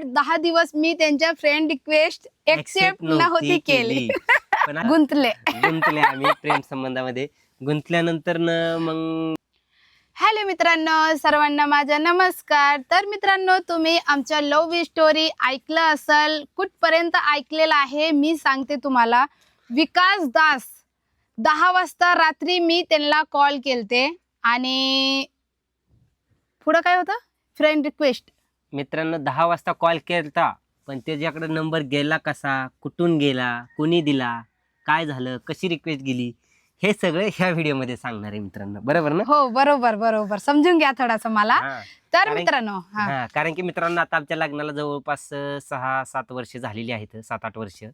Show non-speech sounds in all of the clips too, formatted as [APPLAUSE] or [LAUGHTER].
आठ दहा दिवस मी त्यांच्या फ्रेंड रिक्वेस्ट एक्सेप्ट नव्हती केली. [LAUGHS] गुंतले. गुंतले आम्ही प्रेम संबंधामध्ये. गुंतल्यानंतर न मग हॅलो मित्रांनो सर्वांना माझा नमस्कार. तर मित्रांनो तुम्ही आमच्या लव्ह स्टोरी ऐकलं असेल कुठपर्यंत ऐकलेलं आहे मी सांगते तुम्हाला. विकास दास दहा वाजता रात्री मी त्यांना कॉल केलते आणि पुढं काय होतं? फ्रेंड रिक्वेस्ट मित्रांनो दहा वाजता कॉल केलता पण त्याच्याकडे नंबर गेला कसा? कुठून गेला? कोणी दिला? काय झालं? कशी रिक्वेस्ट गेली? हे सगळं ह्या व्हिडिओमध्ये सांगणार आहे मित्रांनो. बरोबर ना? हो बरोबर बरोबर. समजून घ्या थोडंसं मला. हा. तर कारण- मित्रांनो हा. हा कारण की मित्रांनो आता आमच्या लग्नाला जवळपास अं, सहा सात वर्ष झालेली आहेत सात आठ वर्ष.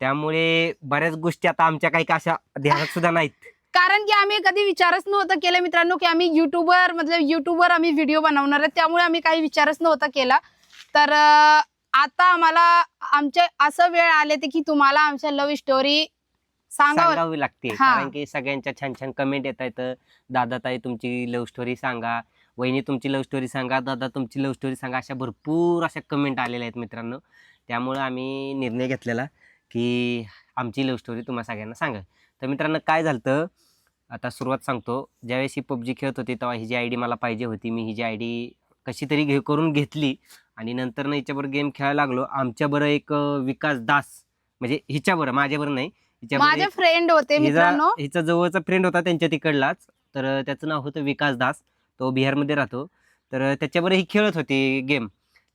त्यामुळे बऱ्याच गोष्टी आता आमच्या काही का अशा ध्यानात सुद्धा नाहीत. कारण की आम्ही कधी विचारच नव्हतं केलं मित्रांनो की आम्ही युट्यूबर मतलब युट्यूबवर आम्ही व्हिडिओ बनवणार आहे त्यामुळे आम्ही काही विचारच नव्हता केला. तर आता आम्हाला आमच्या असं वेळ आले ते की तुम्हाला आमच्या लव्ह स्टोरी सांगावं. सांगावी लागते. हा. कारण की सगळ्यांच्या छान छान कमेंट येत आहेत. दादा ताई तुमची लव्ह स्टोरी सांगा. वहिनी तुमची लव्ह स्टोरी सांगा. दादा तुमची लव्ह स्टोरी सांगा. अशा भरपूर अशा कमेंट आलेल्या आहेत मित्रांनो. त्यामुळं आम्ही निर्णय घेतलेला की आमची लव्ह स्टोरी तुम्हा सगळ्यांना सांगा तर मित्रांनो काय झालं आता सुरुवात सांगतो. ज्यावेळेस ही पबजी खेळत होती तेव्हा ही जी आय डी मला पाहिजे होती. मी ही जी आय डी कशी तरी घे करून घेतली आणि नंतर ना हिच्याबरोबर गेम खेळायला लागलो. आमच्याबरोबर एक विकास दास म्हणजे हिच्याबरोबर माझ्याबरोबर नाही हिच्याबरोबर माझे एक- फ्रेंड होते हिचा मित्रांनो. हिचा जवळचा फ्रेंड होता त्यांच्या तिकडलाच. तर त्याचं नाव होतं विकास दास. तो बिहारमध्ये राहतो. तर त्याच्याबरोबर ही खेळत होती गेम.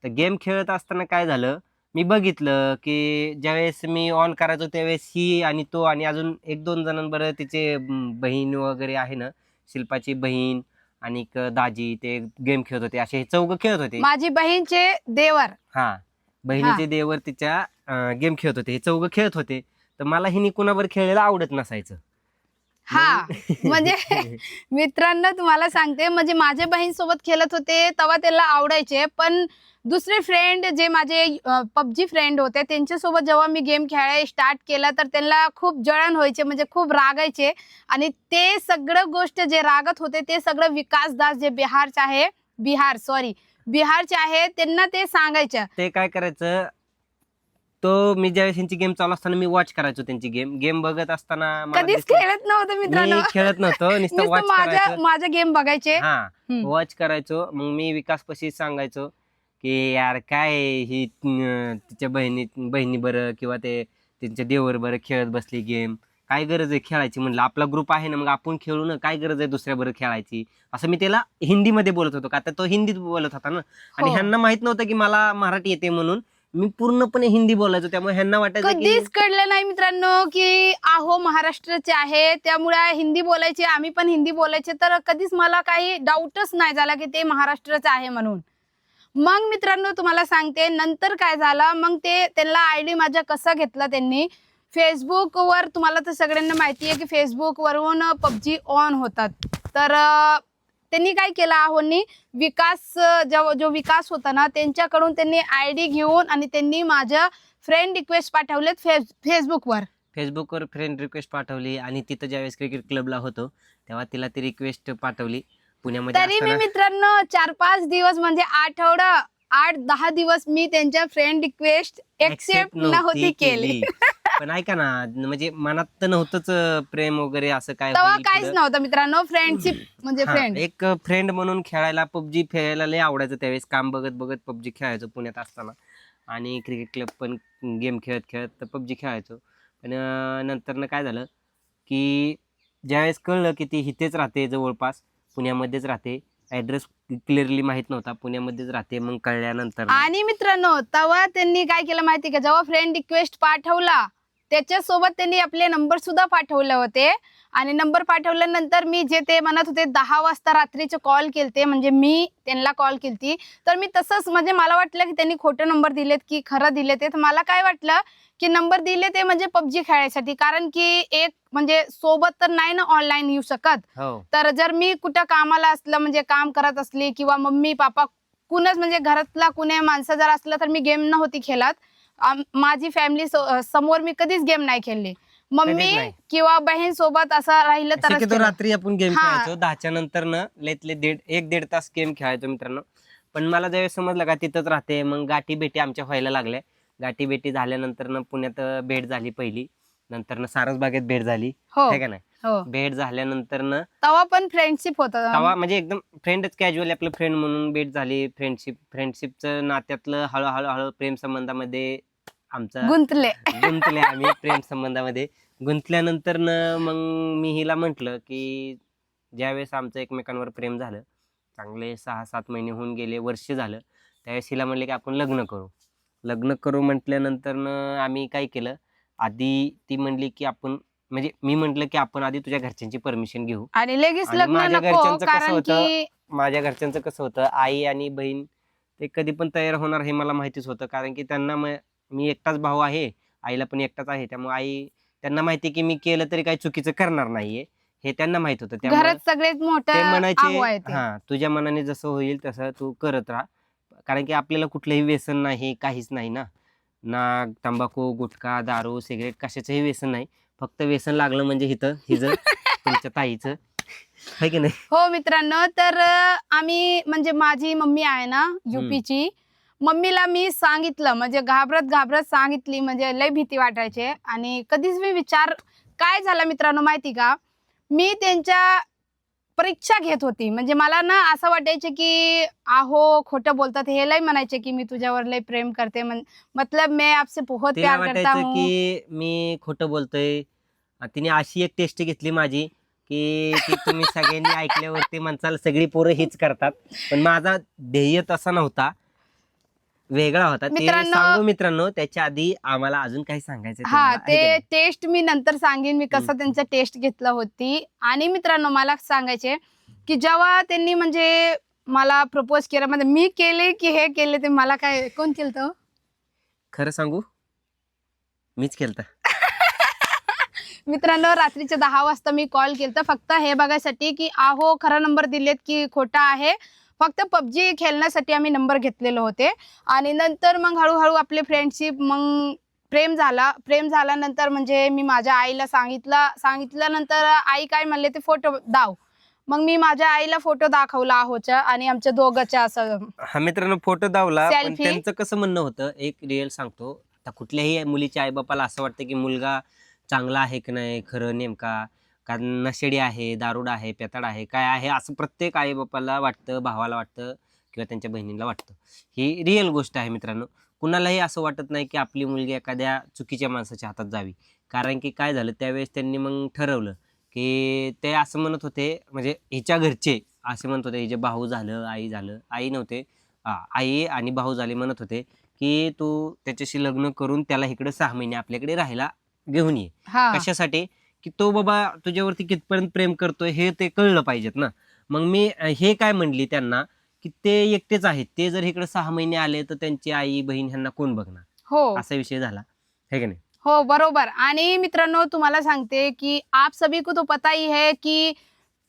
तर गेम खेळत असताना काय झालं? मी बघितलं की ज्यावेळेस मी ऑन करायचो त्यावेळेस ही आणि तो आणि अजून एक दोन जणांबरोबर तिचे बहीण वगैरे आहे ना शिल्पाची बहीण आणि दाजी ते गेम खेळत होते. असे हे चौघ खेळत होते. माझी बहीणचे देवर. हा. बहिणीचे देवर तिच्या गेम खेळत होते. हे चौघ खेळत होते. तर मला हिने कुणावर खेळलेलं आवडत नसायचं. हा. [LAUGHS] [LAUGHS] म्हणजे मित्रांनो तुम्हाला सांगते. म्हणजे माझे बहीण सोबत खेळत होते तेव्हा त्याला आवडायचे. पण दुसरे फ्रेंड जे माझे पबजी फ्रेंड होते त्यांच्यासोबत जेव्हा मी गेम खेळायला स्टार्ट केला तर त्यांना खूप जळण व्हायचे म्हणजे खूप रागायचे. आणि ते सगळं गोष्ट जे रागत होते ते सगळं विकास दास जे बिहारचे आहे बिहार सॉरी बिहारचे आहे त्यांना ते सांगायचं. ते काय करायचं तो मी ज्यावेळेस त्यांची गेम चालू असताना मी वॉच करायचो त्यांची गेम गेम बघत असताना कधीच खेळत नव्हतं मित्रांनो. खेळत नव्हतो [LAUGHS] माझ्या करायचो. माझा गेम बघायचे. वॉच करायचो. मग मी विकास पशी सांगायचो. की यार काय ही अं, तिच्या बहिणी बहिणी बरं किंवा ते त्यांच्या देवर बरं खेळत बसली गेम काय गरज आहे खेळायची म्हणलं? आपला ग्रुप आहे ना मग आपण खेळू ना? काय गरज आहे दुसऱ्या बरं खेळायची? असं मी त्याला हिंदीमध्ये बोलत होतो का तर तो हिंदीत बोलत होता ना? आणि हो. ह्यांना माहीत नव्हतं की मला मराठी येते म्हणून. मी पूर्णपणे हिंदी बोलायचो त्यामुळे ह्यांना वाटायचं की कधीच कळलं नाही मित्रांनो की आहो महाराष्ट्राचे आहे त्यामुळे हिंदी बोलायचे आम्ही पण हिंदी बोलायचे. तर कधीच मला काही डाऊटच नाही झाला की ते महाराष्ट्राचे आहे म्हणून. मग मित्रांनो तुम्हाला सांगते नंतर काय झालं? मग ते त्यांना आय डी माझ्या कसा घेतला त्यांनी? फेसबुकवर तुम्हाला तर सगळ्यांना माहिती आहे की फेसबुकवरून पबजी ऑन होतात. तर त्यांनी काय केलं आहोनी? विकास जो जो विकास होता ना त्यांच्याकडून त्यांनी आय डी घेऊन आणि त्यांनी माझ्या फ्रेंड रिक्वेस्ट पाठवलेत फेस फेसबुकवर फेसबुकवर फ्रेंड रिक्वेस्ट पाठवली आणि तिथं ज्यावेळेस क्रिकेट क्लबला होतो तेव्हा तिला ती रिक्वेस्ट पाठवली. पुण्यामध्ये तरी मी असताना- मित्रांनो चार पाच दिवस म्हणजे आठवडा आठ दहा दिवस मी त्यांच्या फ्रेंड रिक्वेस्ट एक्सेप्ट नव्हती केली. पण ऐका ना म्हणजे मनात तर नव्हतंच अं, प्रेम वगैरे असं काय तेव्हा होईल काहीच पुढं. नव्हतं मित्रांनो फ्रेंडशिप म्हणजे हा, फ्रेंड एक फ्रेंड म्हणून खेळायला पबजी खेळायला लय आवडायचं त्यावेळेस. काम बघत बघत पबजी खेळायचो पुण्यात असताना. आणि क्रिकेट क्लब पण गेम खेळत खेळत पबजी खेळायचो. पण अं, नंतर काय झालं की ज्यावेळेस कळलं की ती इथेच राहते जवळपास पुण्यामध्येच राहते. ॲड्रेस क्लिअरली माहीत नव्हता. पुण्यामध्येच राहते. मग कळल्यानंतर आणि मित्रांनो तेव्हा त्यांनी काय केलं माहिती का? जेव्हा फ्रेंड रिक्वेस्ट पाठवला त्याच्यासोबत त्यांनी आपले नंबर सुद्धा पाठवले होते. आणि नंबर पाठवल्यानंतर मी जे ते म्हणत होते दहा वाजता रात्रीचे कॉल केलते म्हणजे मी त्यांना कॉल केलती. तर मी तसंच म्हणजे मला वाटलं की त्यांनी खोटे नंबर दिलेत की खरं दिले ते. तर मला काय वाटलं की नंबर दिले ते म्हणजे पबजी खेळायसाठी. कारण की एक म्हणजे सोबत तर नाही ना ऑनलाईन येऊ शकत. हो. तर जर मी कुठं कामाला असलं म्हणजे काम करत असली किंवा मम्मी पापा कुणच म्हणजे घरातला कुणी माणसं जर असलं तर मी गेम नव्हती खेळत. माझी फॅमिली समोर मी कधीच गेम नाही खेळली. मम्मी. किंवा बहीण सोबत असं राहिलं तर रात्री आपण गेम. खेळायचो दहाच्या नंतर न लयतले दीड एक दीड तास गेम खेळायचो मित्रांनो. पण मला ज्यावेळेस समजलं का तिथंच राहते मग गाठी भेटी आमच्या व्हायला लागल्या. गाठी भेटी झाल्यानंतर न पुण्यात भेट झाली पहिली. नंतर न सारसबागेत भेट झाली. हो का नाही? हो. भेट झाल्यानंतर न तेव्हा पण फ्रेंडशिप होत. तेव्हा म्हणजे एकदम फ्रेंडच कॅज्युअली आपलं फ्रेंड म्हणून भेट झाली. फ्रेंडशिप फ्रेंडशिपचं नात्यातलं हळूहळू हळू प्रेम संबंधामध्ये आमचा गुंतले. गुंतले आम्ही प्रेम संबंधामध्ये. गुंतल्यानंतर न मग मी हिला म्हंटल की ज्यावेळेस आमचं एकमेकांवर प्रेम झालं चांगले सहा सात महिने होऊन गेले वर्ष झालं त्यावेळेस हिला म्हणले की आपण लग्न करू. लग्न करू म्हटल्यानंतर न आम्ही काय केलं आधी ती म्हणली की आपण म्हणजे मी म्हंटल की आपण आधी तुझ्या घरच्यांची परमिशन घेऊ. आणि लगेच आणि लग्न माझ्या नको घरच्यांचं कसं कारण होतं? की माझ्या घरच्यांचं कसं होतं आई आणि बहीण ते कधी पण तयार होणार हे मला माहितीच होतं कारण की त्यांना म- मी एकटाच भाऊ आहे आईला पण एकटाच आहे त्यामुळे आई त्यांना माहिती की मी केलं तरी काही चुकीचं करणार नाहीये हे त्यांना माहीत होतं. त्यामुळे घरात ते म्हणायचे. हा तुझ्या मनाने जसं होईल तसं तू करत राहा. कारण की आपल्याला कुठलंही व्यसन नाही काहीच नाही ना. ना तंबाखू गुटखा दारू सिगरेट कशाचंही व्यसन नाही. फक्त व्यसन लागलं म्हणजे हिथं हिजं [LAUGHS] तुमच्या ताईचं. है की नाही? हो मित्रांनो तर अं, आम्ही म्हणजे माझी मम्मी आहे ना युपीची मम्मीला मी सांगितलं म्हणजे घाबरत घाबरत सांगितली म्हणजे लय भीती वाटायची. आणि कधीच मी विचार काय झाला मित्रांनो माहिती का? मी त्यांच्या परीक्षा घेत होती. म्हणजे मला ना असं वाटायचे की आहो खोटं बोलतात. हे लय म्हणायचे की मी तुझ्यावर लय प्रेम करते. मतलब मैं आपसे बहुत तिला प्यार करता वाटायचं हूँ. की मी खोटं बोलतोय. तिने अशी एक टेस्ट घेतली माझी की ती तुम्ही सगळ्यांनी ऐकल्यावरती म्हणसाल सगळी पोरं हीच करतात. पण माझा ध्येय तसा नव्हता. वेगळा होता. ते मित्रांनो- सांगू मित्रांनो त्याच्या आधी आम्हाला अजून काही सांगायचं हा ते टेस्ट मी नंतर सांगेन मी कसं त्यांचं टेस्ट घेतलं होती. आणि मित्रांनो मला सांगायचे की जेव्हा त्यांनी म्हणजे मला प्रपोज केलं म्हणजे मी केले की हे केले ते मला काय कोण केलं खरं सांगू? मीच केलता. [LAUGHS] मित्रांनो रात्रीचे दहा वाजता मी कॉल केलता. फक्त हे बघायसाठी की आहो खरा नंबर दिलेत की खोटा आहे. फक्त पबजी खेळण्यासाठी आम्ही नंबर घेतलेले होते. आणि नंतर मग हळूहळू आपले फ्रेंडशिप मग प्रेम झाला. प्रेम झाल्यानंतर म्हणजे मी माझ्या आईला सांगितलं सांगितल्यानंतर आई काय म्हणले ते फोटो दाव. मग मी माझ्या आईला फोटो दाखवला आहोच्या आणि आमच्या दोघांच्या असं हा मित्रांनो फोटो दावला पण Selfie. त्यांचं कसं म्हणणं होतं एक रिअल सांगतो. आता कुठल्याही मुलीच्या आईबापाला असं वाटतं की मुलगा चांगला आहे की नाही खरं नेमका. का नशेडी आहे दारुड आहे पेताड आहे काय आहे असं प्रत्येक आईबापाला वाटतं भावाला वाटतं किंवा त्यांच्या बहिणीला वाटतं. ही रिअल गोष्ट आहे मित्रांनो. कुणालाही असं वाटत नाही की आपली मुलगी एखाद्या चुकीच्या माणसाच्या हातात जावी. कारण की काय झालं त्यावेळेस त्यांनी मग ठरवलं की ते असं म्हणत होते म्हणजे हिच्या घरचे असे म्हणत होते हिचे भाऊ झालं आई झालं. आई नव्हते. आई आणि भाऊ झाले म्हणत होते की तू त्याच्याशी लग्न करून त्याला इकडे सहा महिने आपल्याकडे राहायला घेऊन ये. कशासाठी? की तो बाबा तुझ्यावरती कितपर्यंत प्रेम करतोय हे ते कळलं पाहिजेत ना. मग मी हे काय म्हणली त्यांना की ते एकटेच आहेत. ते जर इकडे सहा महिने आले तर त्यांची आई बहीण ह्यांना कोण बघणार? हो. असा विषय झाला. है की नाही? हो बरोबर. आणि मित्रांनो तुम्हाला सांगते कि आप सभी को तो पता ही है कि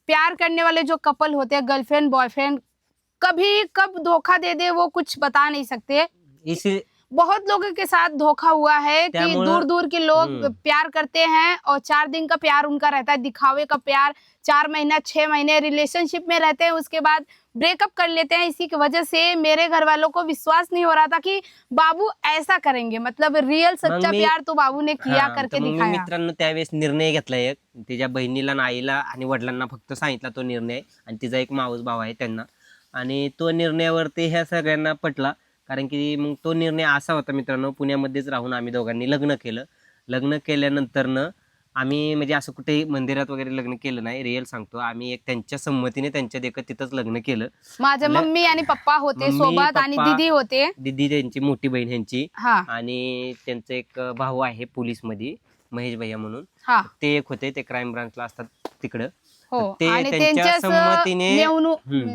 प्यार करने वाले जो कपल होते हैं गर्लफ्रेंड बॉयफ्रेंड कभी कब धोखा दे दे वो कुछ बता नहीं सकते। इसी बहुत लोगों के साथ धोखा हुआ है कि दूर दूर के लोग. प्यार करते हैं और चार दिन का प्यार उनका रहता है दिखावे का प्यार चार महीना छह महीने रिलेशनशिप में रहते हैं उसके बाद ब्रेकअप कर लेते हैं इसी की वजह से मेरे घर वालों को विश्वास नहीं हो रहा था कि बाबू ऐसा करेंगे मतलब रियल सच्चा प्यार तो बाबू ने किया हा, करके दिखाया. मित्रांनो त्यावेळेस निर्णय घेतला एक तिच्या बहिणीला आईला आणि वडिलांना फक्त सांगितला तो निर्णय आणि तिचा एक मावस भाव आहे त्यांना. आणि तो निर्णयावरती ह्या सगळ्यांना पटला. कारण की मग तो निर्णय असा होता मित्रांनो पुण्यामध्येच राहून आम्ही दोघांनी लग्न केलं. लग्न केल्यानंतरनं आम्ही म्हणजे असं कुठेही मंदिरात वगैरे लग्न केलं नाही रिअल सांगतो. आम्ही एक त्यांच्या संमतीने त्यांच्या देखत तिथंच लग्न केलं. माझे ल- मम्मी आणि पप्पा होते मम्मी, सोबत आणि पप्पा. दीदी होते. दिदी त्यांची मोठी बहीण ह्यांची. हा. आणि त्यांचं एक भाऊ आहे पोलीसमध्ये महेश भैया म्हणून. हा. ते एक होते ते क्राईम ब्रांचला असतात तिकडं. हो ते आणि त्यांच्या त्यांच्याच संमतीने- हम्म.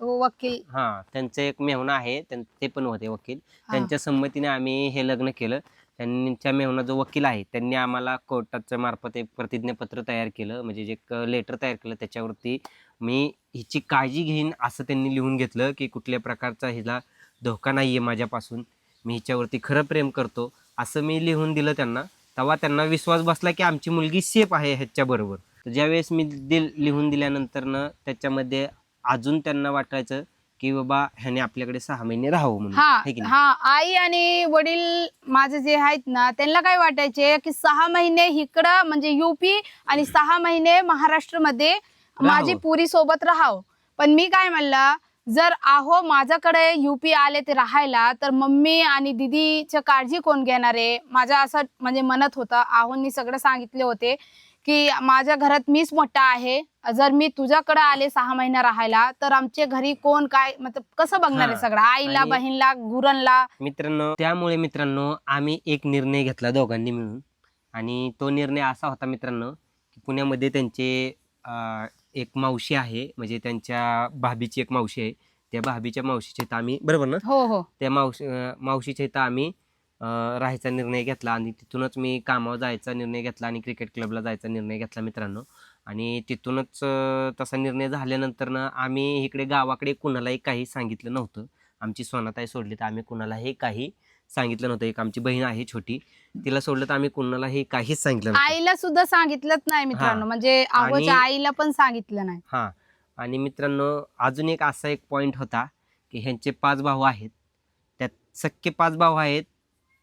हो, वकील. हा त्यांचं एक मेहुणा आहे त्यां- ते पण होते वकील. त्यांच्या संमतीने आम्ही हे लग्न केलं. त्यांच्या मेहुणा जो वकील आहे त्यांनी आम्हाला कोर्टाच्या मार्फत एक प्रतिज्ञापत्र तयार केलं. म्हणजे जे लेटर तयार केलं त्याच्यावरती मी हिची काळजी घेईन असं त्यांनी लिहून घेतलं की कुठल्या प्रकारचा हिला धोका नाही आहे माझ्यापासून. मी हिच्यावरती खरं प्रेम करतो असं मी लिहून दिलं त्यांना. तेव्हा त्यांना विश्वास बसला की आमची मुलगी सेफ आहे ह्याच्याबरोबर तर ज्यावेळेस मी दिल लिहून दिल्यानंतरनं त्याच्यामध्ये अजून त्यांना वाटायचं की बाबा ह्याने आपल्याकडे सहा महिने राहावं म्हणून हा है की नाही? हा आई आणि वडील माझे जे आहेत ना त्यांना काय वाटायचे की सहा महिने इकडं म्हणजे युपी आणि सहा महिने महाराष्ट्रमध्ये माझी राहावं. पुरी सोबत राहावं पण मी काय म्हणलं जर आहो माझ्याकडे युपी आले ते राहायला तर मम्मी आणि दिदीची काळजी कोण घेणार आहे माझ्या असं म्हणजे म्हणत होतं आहोंनी सगळं सांगितले होते की माझ्या घरात मीच मोठा आहे. जर मी तुझ्याकडे आले सहा महिना राहायला तर आमच्या घरी कोण काय मतलब कसं बघणार आहे हा. सगळं? आईला आणि- बहिणला गुरणला मित्रांनो त्यामुळे मित्रांनो आम्ही एक निर्णय घेतला दोघांनी मिळून. आणि तो निर्णय असा होता मित्रांनो की पुण्यामध्ये त्यांचे अं, एक मावशी आहे. म्हणजे त्यांच्या भाभीची एक मावशी आहे. त्या भाभीच्या मावशीच्या इथं आम्ही बरोबर ना? हो हो. त्या मावशी अं, मावशीच्या इथं आम्ही राहायचा निर्णय घेतला आणि तिथूनच मी कामावर जायचा निर्णय घेतला आणि क्रिकेट क्लबला जायचा निर्णय घेतला मित्रांनो. आणि तिथूनच तसा निर्णय झाल्यानंतर ना आम्ही इकडे गावाकडे कुणालाही काही सांगितलं नव्हतं. आमची सोनाताई सोडली तर आम्ही कुणालाही काही सांगितलं नव्हतं. एक आमची बहीण आहे छोटी तिला सोडलं तर आम्ही कुणालाही काहीच सांगितलं आईला सुद्धा सांगितलंच नाही मित्रांनो. म्हणजे आईला पण सांगितलं नाही. हां. आणि मित्रांनो अजून एक असा एक पॉईंट होता की ह्यांचे पाच भाऊ आहेत. त्यात सख्खे पाच भाऊ आहेत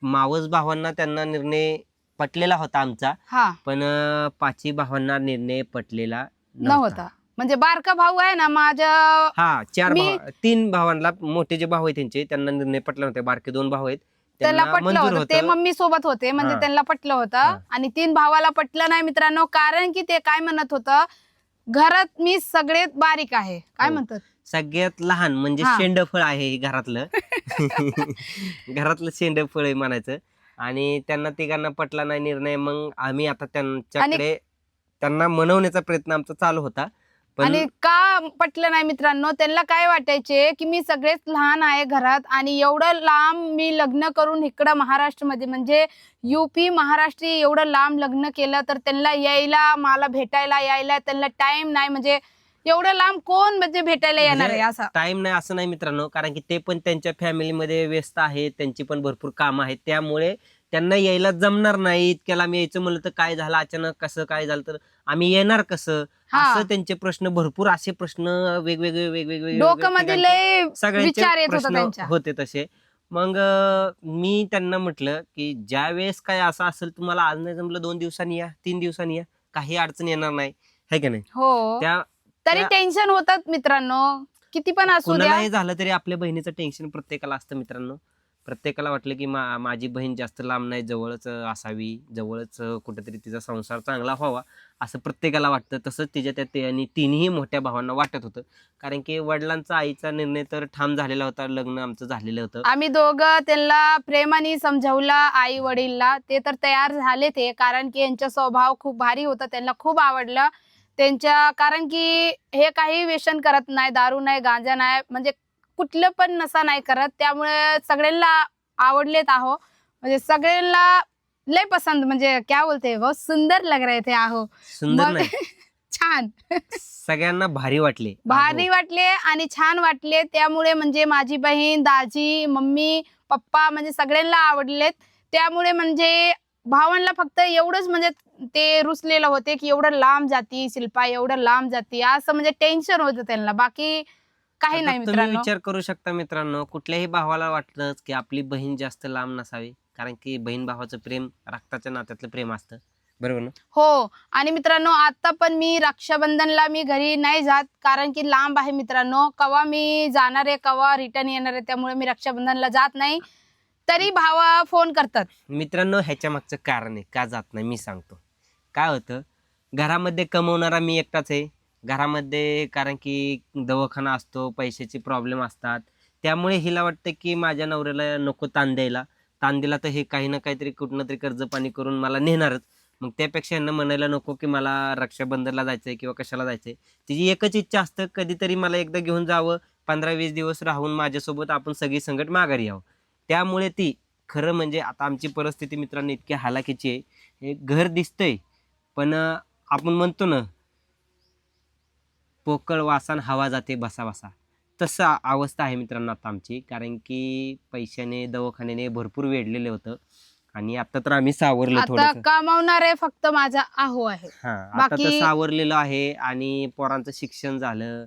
मावस भावांना त्यांना निर्णय पटलेला होता आमचा. हा. पण अं, पाचही भावांना निर्णय पटलेला नव्हता. म्हणजे बारका भाऊ आहे ना माझ्या हा चार मी- भाव तीन भावांना मोठे जे भाऊ आहेत त्यांचे त्यांना निर्णय पटला नव्हते. बारके दोन भाऊ आहेत. त्याला त्यांना पटलं मंजूर होतं. ते होतं. मम्मी सोबत होते म्हणजे हा. त्यांना पटलं होतं. हा. आणि तीन भावाला पटलं नाही मित्रांनो कारण की ते काय म्हणत होतं घरात मी सगळ्यात बारीक आहे. काय हो. म्हणतात? सगळ्यात लहान म्हणजे हा. शेंडफळ आहे हे घरातलं. [LAUGHS] घरातलं शेंडफळ आहे म्हणायचं. आणि त्यांना तिघांना पटला नाही निर्णय मग आम्ही आता त्यांच्याकडे त्यांना मनवण्याचा प्रयत्न आमचा चालू होता. पण आणि का पटलं नाही मित्रांनो? त्यांना काय वाटायचे की मी सगळेच लहान आहे घरात आणि एवढं लांब मी लग्न करून इकडं महाराष्ट्रामध्ये म्हणजे युपी महाराष्ट्र एवढं लांब लग्न केलं तर त्यांना यायला मला भेटायला यायला त्यांना टाइम नाही. म्हणजे एवढं लांब कोण म्हणजे भेटायला येणार आहे असं? टाइम नाही असं नाही मित्रांनो. कारण की ते पण त्यांच्या फॅमिलीमध्ये व्यस्त आहेत त्यांची पण भरपूर कामं आहेत. त्यामुळे त्यांना यायला जमणार नाही. इतक्याला आम्ही यायचं म्हणलं तर काय झालं? अचानक कसं काय झालं तर आम्ही येणार कसं? असं त्यांचे प्रश्न भरपूर असे प्रश्न वेगवेगळे वेगवेगळे डोक्यामध्ये लय सगळ्यांचे विचार येत होता प्रश्न त्यांच्या. होते तसे. मग अं, मी त्यांना म्हटलं की ज्या वेळेस काय असं असेल तुम्हाला आज नाही जमलं दोन दिवसांनी या तीन दिवसांनी या. काही अडचण येणार नाही. है की नाही? हो. त्या तरी टेन्शन होतात मित्रांनो. किती पण असू द्या. कुणालाही झालं तरी आपल्या बहिणीचं टेन्शन प्रत्येकाला असतं मित्रांनो. प्रत्येकाला वाटलं की मा माझी बहीण जास्त लांब नाही जवळच अं, असावी जवळच अं, कुठेतरी तिचा संसार चांगला व्हावा असं प्रत्येकाला वाटतं. तसंच तिच्या त्या ते आणि तिन्ही मोठ्या भावांना वाटत होतं. कारण की वडिलांचा आईचा निर्णय तर ठाम झालेला होता लग्न आमचं झालेलं होतं. आम्ही दोघं त्यांना प्रेमाने समजावला आई वडीलला ते तर तयार झाले ते कारण की यांचा स्वभाव खूप भारी होता त्यांना खूप आवडलं. त्यांच्या कारण की हे काही व्यसन करत नाही दारू नाही गांजा नाही म्हणजे कुठलं पण नशा नाही करत. त्यामुळे सगळ्यांना आवडलेत आहो. म्हणजे सगळ्यांना लय पसंत म्हणजे क्या बोलते बहुत सुंदर लग रहे थे आहो. सुंदर मग- नाही. [LAUGHS] छान. सगळ्यांना भारी वाटले. भारी वाटले आणि छान वाटले. त्यामुळे म्हणजे माझी बहीण दाजी मम्मी पप्पा म्हणजे सगळ्यांना आवडलेत. त्यामुळे म्हणजे भावांना फक्त एवढंच म्हणजे ते रुसलेलं होते की एवढं लांब जाती शिल्पा एवढं लांब जाती. असं म्हणजे टेन्शन होतं त्यांना. बाकी काही आता नाही तुम्ही मित्रांनो. विचार करू शकता मित्रांनो कुठल्याही भावाला वाटलंच की आपली बहीण जास्त लांब नसावी. कारण की बहीण भावाचं प्रेम रक्ताच्या नात्यातलं प्रेम असतं. बरोबर ना? हो. आणि मित्रांनो आता पण मी रक्षाबंधनला मी घरी नाही जात. कारण की लांब आहे मित्रांनो. कवा मी जाणार आहे कवा रिटर्न येणार आहे त्यामुळे मी रक्षाबंधनला जात नाही. तरी भावा फोन करतात. मित्रांनो ह्याच्या मागचं कारण आहे. का जात नाही? मी सांगतो. काय होतं? घरामध्ये कमवणारा मी एकटाच आहे. घरामध्ये कारण की दवाखाना असतो पैशाचे प्रॉब्लेम असतात. त्यामुळे हिला वाटतं की माझ्या नवऱ्याला नको ताण द्यायला. ताण दिला तर हे काही ना काहीतरी कुठनं तरी कर्ज पाणी करून मला नेणारच. मग त्यापेक्षा यांना म्हणायला नको की मला रक्षाबंधनला जायचं आहे किंवा कशाला जायचं आहे तिची एकच इच्छा असतं कधीतरी मला एकदा घेऊन जावं. पंधरा वीस दिवस राहून माझ्यासोबत आपण सगळी संकट माघारी यावं. त्यामुळे ती खरं म्हणजे आता आमची परिस्थिती मित्रांनो इतकी हालाकीची आहे. हे घर दिसतंय. पण आपण म्हणतो ना पोकळ वासान हवा जाते बसा बसा. तसं अवस्था आहे मित्रांनो आता आमची. कारण की पैशाने दवाखान्याने भरपूर वेढलेलं होतं. आणि आता तर आम्ही सावरलं आता थोडं कमावणारे फक्त माझा आहो आहे. हा आता तर बाकी- सावरलेलं आहे आणि पोरांचं शिक्षण झालं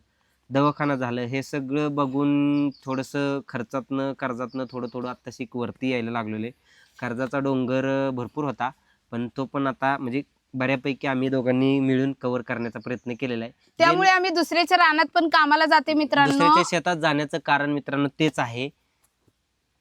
दवाखाना झालं हे सगळं बघून थोडंसं खर्चातनं कर्जातनं थोडं थोडं आत्ताशी वरती यायला लागलेले कर्जाचा डोंगर अं, भरपूर होता. पण तो पण आता म्हणजे बऱ्यापैकी आम्ही दोघांनी मिळून कव्हर करण्याचा प्रयत्न केलेला आहे. त्यामुळे आम्ही दुसऱ्याच्या रानात पण कामाला जाते मित्रांनो. दुसऱ्याच्या शेतात जाण्याचं कारण मित्रांनो तेच आहे.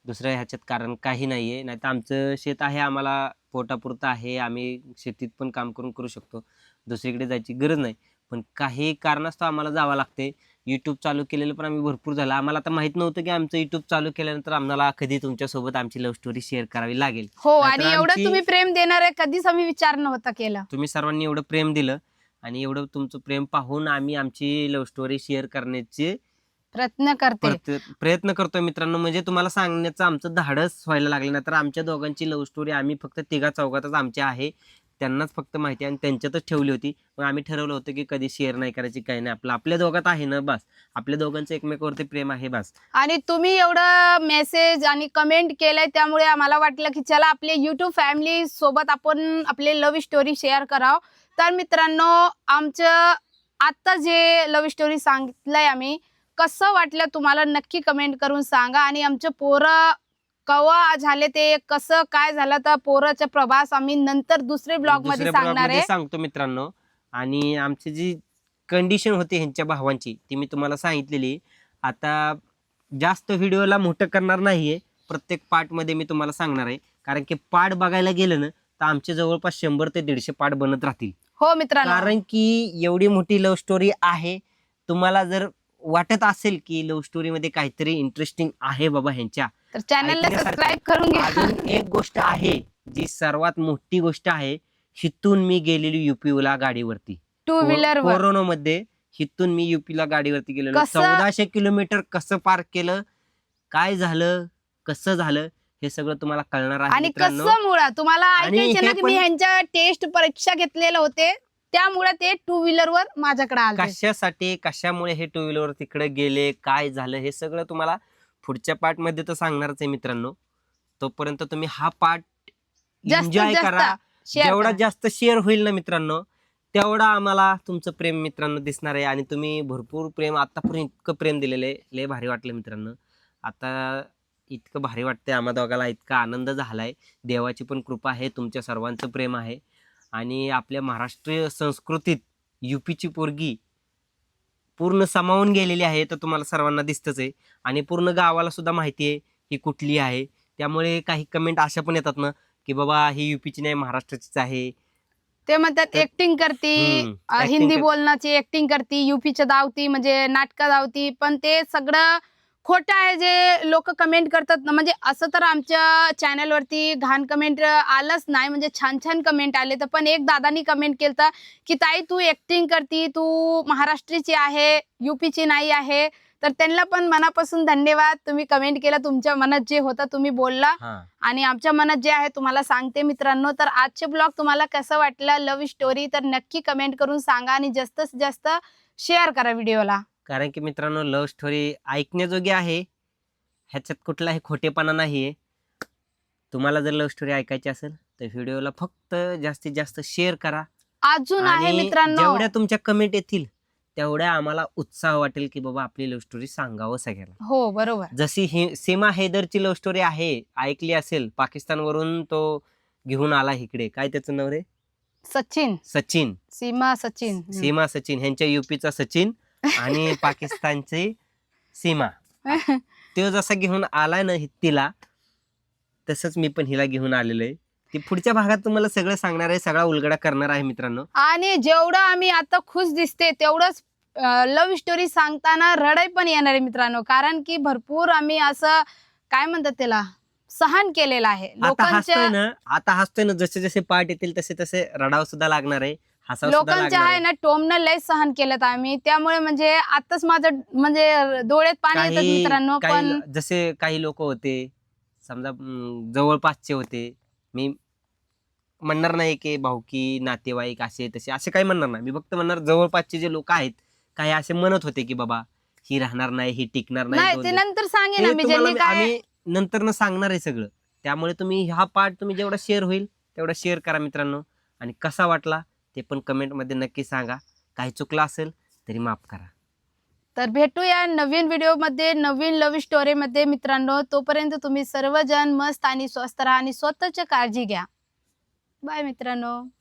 दुसऱ्या ह्याच्यात कारण काही नाहीये. नाही तर आमचं शेत आहे आम्हाला पोटापुरतं आहे आम्ही शेतीत पण काम करून करू शकतो. दुसरीकडे जायची गरज नाही. पण काही कारणास्तव आम्हाला जावं लागते. युट्यूब चालू केलेलं पण आम्ही भरपूर झालं. आम्हाला आता माहीत नव्हतं की आमचं युट्यूब चालू केल्यानंतर आम्हाला कधी तुमच्यासोबत आमची लव्ह स्टोरी शेअर करावी लागेल. हो नाहीतर आणि एवढं आमची- तुम्ही प्रेम देणार आहे कधीच आम्ही विचार नव्हता केला. तुम्ही सर्वांनी एवढं प्रेम दिलं आणि एवढं तुमचं प्रेम पाहून आम्ही आमची लव्ह स्टोरी शेअर करण्याचे प्रयत्न करते. प्रयत्न प्रयत्न करतोय मित्रांनो. म्हणजे तुम्हाला सांगण्याचं आमचं धाडस व्हायला लागलं. नाही तर आमच्या दोघांची लव्ह स्टोरी आम्ही फक्त तिघा चौघातच आमची आहे. त्यांनाच फक्त माहिती आणि त्यांच्यातच ठेवली होती. मग आम्ही ठरवलं होतं की कधी शेअर नाही करायची काही नाही. आपलं आपल्या दोघात आहे ना बस. आपल्या दोघांचं एकमेकावरती प्रेम आहे बस. आणि तुम्ही एवढं मेसेज आणि कमेंट केलंय त्यामुळे आम्हाला वाटलं की चला आपले युट्यूब फॅमिली सोबत आपण आपले लव्ह स्टोरी शेअर करावं. तर मित्रांनो आमचं आत्ता जे लव्ह स्टोरी सांगितलंय आम्ही कसं वाटलं तुम्हाला नक्की कमेंट करून सांगा. आणि आमचं पोरं कवा झाले ते कसं काय झालं तर पोराचा प्रवास आम्ही नंतर दुसरे ब्लॉगमध्ये दुसऱ्या सांगणार ब्लॉगमध्ये आहे. सांगतो मित्रांनो. आणि आमची जी कंडिशन होती ह्यांच्या भावांची ती मी तुम्हाला सांगितलेली. आता जास्त व्हिडिओला मोठं करणार नाहीये. प्रत्येक पार्टमध्ये मी तुम्हाला सांगणार आहे. कारण की पार्ट बघायला गेलं ना तर आमचे जवळपास शंभर ते दीडशे पार्ट बनत राहतील. हो मित्रांनो. कारण की एवढी मोठी लव्ह स्टोरी आहे. तुम्हाला जर वाटत असेल की लव्ह स्टोरी मध्ये काहीतरी इंटरेस्टिंग आहे बाबा ह्यांच्या. तर चॅनलला. सबस्क्राईब करून घ्या. अजून एक गोष्ट आहे जी सर्वात मोठी गोष्ट आहे हिथून मी गेलेली युपीला गाडीवरती. टू व्हीलर वर. कोरोनामध्ये हिथून मी युपीला गाडीवरती गेलेलो. कसं- चौदाशे किलोमीटर कसं पार केलं काय झालं कसं झालं हे सगळं तुम्हाला कळणार आहे आणि मित्रांनो. कसं मुळा तुम्हाला आणि ऐकायचे ना हे की मी ह्यांच्या टेस्ट परीक्षा घेतलेले होते त्यामुळे ते टू व्हीलर वर माझ्याकडे आले कशासाठी? कशामुळे हे टू व्हीलर तिकडे गेले? काय झालं? हे सगळं तुम्हाला पुढच्या पार्टमध्ये तर सांगणारच आहे मित्रांनो. तोपर्यंत तुम्ही हा पार्ट जास्तीत एन्जॉय जास्त करा. share जेवढा करा. जास्त शेअर होईल ना मित्रांनो तेवढा आम्हाला तुमचं प्रेम मित्रांनो दिसणार आहे. आणि तुम्ही भरपूर प्रेम आतापर्यंत इतकं प्रेम दिलेलं आहे. लय भारी वाटलं मित्रांनो. आता इतकं भारी वाटतंय आम्हा दोघाला. इतका आनंद झालाय. देवाची पण कृपा आहे. तुमच्या सर्वांचं प्रेम आहे. आणि आपल्या महाराष्ट्रीय संस्कृतीत युपीची पोरगी पूर्ण समावून गेलेली आहे तर तुम्हाला सर्वांना दिसतच आहे. आणि पूर्ण गावाला सुद्धा माहिती आहे ही कुठली आहे. त्यामुळे काही कमेंट अशा पण येतात ना की बाबा ही युपीची नाही महाराष्ट्राचीच आहे. ते म्हणतात ऍक्टिंग करती हिंदी बोलण्याची ऍक्टिंग करती युपीच्या धावती म्हणजे नाटकं धावती पण ते सगळं खोटं आहे जे लोक कमेंट करतात ना म्हणजे असं तर आमच्या चॅनल वरती घाण कमेंट आलंच नाही म्हणजे छान छान कमेंट आले तर पण एक दादानी कमेंट केलं की ताई तू ऍक्टिंग करती तू महाराष्ट्रीची आहे युपीची नाही आहे तर त्यांना पण मनापासून धन्यवाद. तुम्ही कमेंट केलं तुमच्या मनात जे होतं तुम्ही बोलला आणि आमच्या मनात जे आहे तुम्हाला सांगते मित्रांनो. तर आजचे ब्लॉग तुम्हाला कसं वाटलं? लव्ह स्टोरी तर नक्की कमेंट करून सांगा आणि जास्तीत जास्त शेअर करा व्हिडिओला कारण की मित्रांनो लव्ह स्टोरी ऐकण्याजोगी आहे. ह्याच्यात कुठलाही खोटेपणा नाहीये. तुम्हाला जर लव्ह स्टोरी ऐकायची असेल तर व्हिडिओला फक्त जास्तीत जास्त शेअर करा. अजून आहे आणि मित्रांनो. जेवढ्या तुमच्या कमेंट येतील तेवढ्या आम्हाला उत्साह वाटेल की बाबा आपली लव्ह स्टोरी सांगावं सगळ्याला हो बरोबर. जशी ही सीमा हैदरची लव्ह स्टोरी आहे ऐकली असेल पाकिस्तानवरून तो घेऊन आला इकडे. काय त्याचं नाव रे? सचिन. सचिन. सीमा सचिन. हम्म. सीमा सचिन. ह्यांच्या युपीचा सचिन. आणि पाकिस्तानची सीमा. तो जसा घेऊन आलाय ना हि- तिला तसंच मी पण हिला घेऊन आलेलो आहे ती पुढच्या भागात तुम्हाला सगळं सांगणार आहे सगळा उलगडा करणार आहे मित्रांनो. आणि जेवढं आम्ही आता खुश दिसते तेवढंच लव्ह स्टोरी सांगताना रडाई पण येणार आहे मित्रांनो. कारण की भरपूर आम्ही असं काय म्हणतात त्याला सहन केलेलं आहे. आता हसतोय लोकांच्या ना आता हसतोय ना जसे जसे पार्ट येतील तसे तसे रडाव सुद्धा लागणार आहे. लोकांच्या आहे ना टोमनं लय सहन केलं आम्ही. त्यामुळे म्हणजे आताच माझं म्हणजे डोळ्यात पाणी येतात मित्रांनो पण जसे काही लोक होते समजा जवळपासचे होते मी म्हणणार नाही की भाऊकी नातेवाईक असे तसे असे काही म्हणणार नाही. मी फक्त म्हणणार जवळपासचे जे लोक आहेत काही असे म्हणत होते की बाबा ही राहणार नाही ही टिकणार नाही. नंतर सांगेन आम्ही नंतर न सांगणार आहे सगळं. त्यामुळे तुम्ही हा पार्ट तुम्ही जेवढा शेअर होईल तेवढा शेअर करा मित्रांनो. आणि कसा वाटला? ते पण कमेंटमध्ये नक्की सांगा. काही चुकलं असेल तरी माफ करा. तर भेटूया नवीन व्हिडिओमध्ये नवीन लव्ह स्टोरीमध्ये मित्रांनो. तोपर्यंत तुम्ही सर्वजण मस्त आणि स्वस्त राहा आणि स्वतःची काळजी घ्या. बाय मित्रांनो.